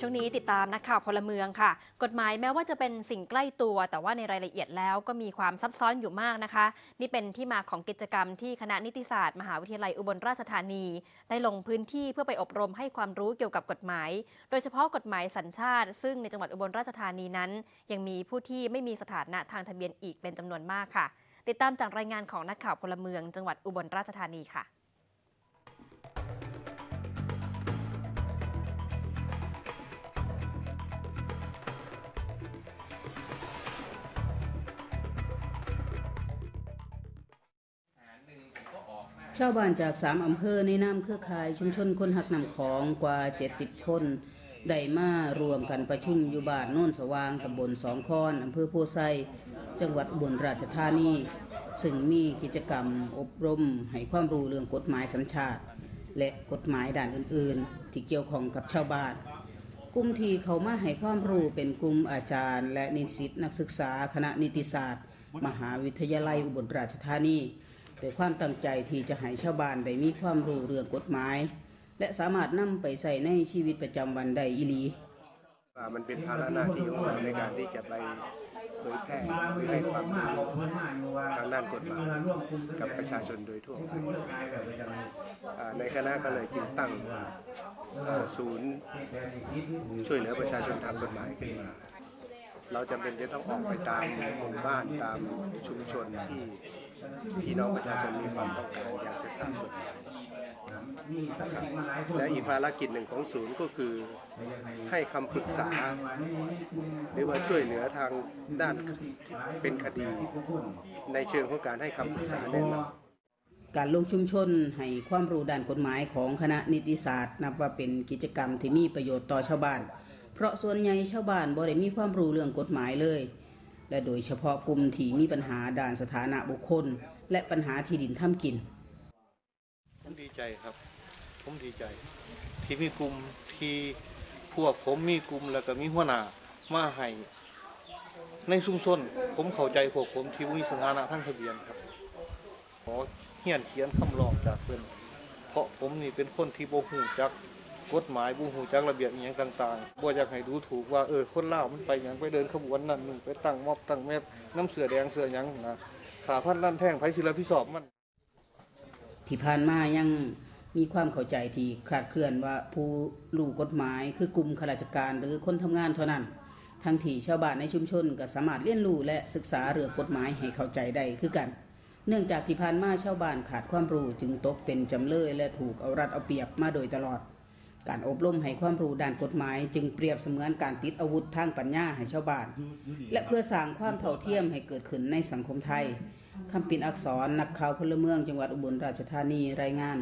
ช่วงนี้ติดตามนักข่าวพลเมืองค่ะ กฎหมายแม้ว่าจะเป็นสิ่งใกล้ตัว แต่ว่าในรายละเอียดแล้วก็มีความซับซ้อนอยู่มากนะคะ นี่เป็นที่มาของกิจกรรมที่คณะนิติศาสตร์ มหาวิทยาลัยอุบลราชธานี ได้ลงพื้นที่เพื่อไปอบรมให้ความรู้เกี่ยวกับกฎหมาย โดยเฉพาะกฎหมายสัญชาติ ซึ่งในจังหวัดอุบลราชธานีนั้น ยังมีผู้ที่ไม่มีสถานะทางทะเบียนอีกเป็นจำนวนมากค่ะ ติดตามจากรายงานของนักข่าวพลเมือง จังหวัดอุบลราชธานีค่ะ ชาวบ้านจากสามอำเภอในนามเครือข่ายชุมชนคนหักนำของกว่า 70 คนได้มารวมกันประชุมอยู่บ้านโน่นสว่างตำบลสองคอนอำเภอโพไซจังหวัดอุบลราชธานี ซึ่งมีกิจกรรมอบรม ให้ความรู้เรื่องกฎหมายสัญชาติ และกฎหมายด้านอื่น ๆ ที่เกี่ยวข้องกับชาวบ้านกลุ่มที่เขามาให้ความรู้เป็นกลุ่มอาจารย์ และนิสิตนักศึกษาคณะนิติศาสตร์ มหาวิทยาลัยอุบลราชธานี โดยความตั้งใจที่จะให้ชาวบ้านได้มีความรู้เรื่องกฎหมาย และสามารถนำไปใส่ในชีวิตประจำวันได้อีหลีมันเป็นภาระหน้าที่ของเราในการที่จะไปเผยแพร่หรือให้ความรู้ทางด้านกฎหมายกับประชาชนโดยทั่วไปในคณะก็เลยจึงตั้งศูนย์ช่วยเหลือประชาชนทางกฎหมายขึ้นมาเราจำเป็นจะต้องออกไปตามหมู่บ้านตามชุมชนที่ พี่น้องประชาชนมีความต้องการอยากจะทราบกฎหมายนะครับและอีกภารกิจหนึ่งของศูนย์ก็คือให้คำปรึกษา หรือว่าช่วยเหลือทางด้านเป็นคดี ในเชิงของการให้คำปรึกษาแนะนำการลงชุมชนให้ความรู้ด้านกฎหมายของคณะนิติศาสตร์ นับว่าเป็นกิจกรรมที่มีประโยชน์ต่อชาวบ้าน เพราะส่วนใหญ่ชาวบ้านบ่ได้มีความรู้เรื่องกฎหมายเลย และโดยเฉพาะกลุ่มที่มีปัญหาด้านสถานะบุคคล และปัญหาที่ดินทำกิน ผมดีใจครับ ผมดีใจ ที่มีกลุ่มที่พวกผมมีกลุ่มแล้วก็มีหัวหน้ามาให้ในชุมชนผมเข้าใจพวกผมที่มีสถานะทางทะเบียนครับขอเขียนเขียนคำร้องจากเพื่อนเพราะผมนี่เป็นคนที่โบ่ฮู้จัก กฎหมายบ่ฮู้จักระเบียบอย่างต่างๆบ่อยากให้ดูถูกว่าเออคนล่ามันไปหยังไปเดินขบวนนั่นนี่ไปตั้งม็อบตั้งแมบน้ำเสือแดงเสือยังนะขาพันลั่นแท่งไผสิรับผิดชอบมัน ที่ผ่านมายังมีความเข้าใจที่คลาดเคลื่อนว่าผู้รู้กฎหมายคือกลุ่มข้าราชการหรือคนทำงานเท่านั้น ทั้งที่ชาวบ้านในชุมชนก็สามารถเรียนรู้และศึกษาเรื่องกฎหมายให้เข้าใจได้คือกัน เนื่องจากที่ผ่านมาชาวบ้านขาดความรู้จึงตกเป็นจำเลยและถูกเอารัดเอาเปรียบมาโดยตลอด การอบรมให้ความรู้ด้านกฎหมาย จึงเปรียบเสมือนการติดอาวุธทางปัญญาให้ชาวบ้าน และเพื่อสร้างความเท่าเทียมให้เกิดขึ้นในสังคมไทยคำปินอักษรนักข่าวพลเมืองจังหวัดอุบลราชธานีรายงาน